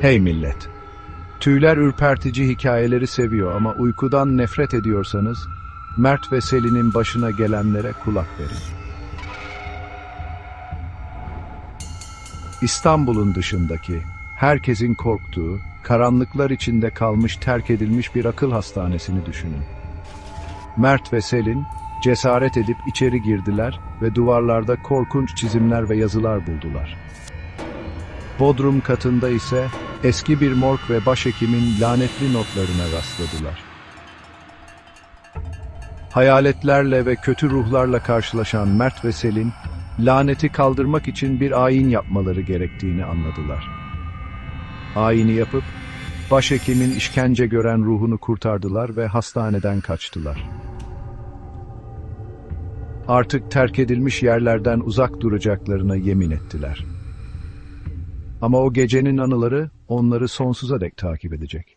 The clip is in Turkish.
Hey millet! Tüyler ürpertici hikayeleri seviyor ama uykudan nefret ediyorsanız, Mert ve Selin'in başına gelenlere kulak verin. İstanbul'un dışındaki, herkesin korktuğu, karanlıklar içinde kalmış terk edilmiş bir akıl hastanesini düşünün. Mert ve Selin, cesaret edip içeri girdiler ve duvarlarda korkunç çizimler ve yazılar buldular. Bodrum katında ise eski bir morg ve başhekimin lanetli notlarına rastladılar. Hayaletlerle ve kötü ruhlarla karşılaşan Mert ve Selin, laneti kaldırmak için bir ayin yapmaları gerektiğini anladılar. Ayini yapıp, başhekimin işkence gören ruhunu kurtardılar ve hastaneden kaçtılar. Artık terk edilmiş yerlerden uzak duracaklarına yemin ettiler. Ama o gecenin anıları onları sonsuza dek takip edecek.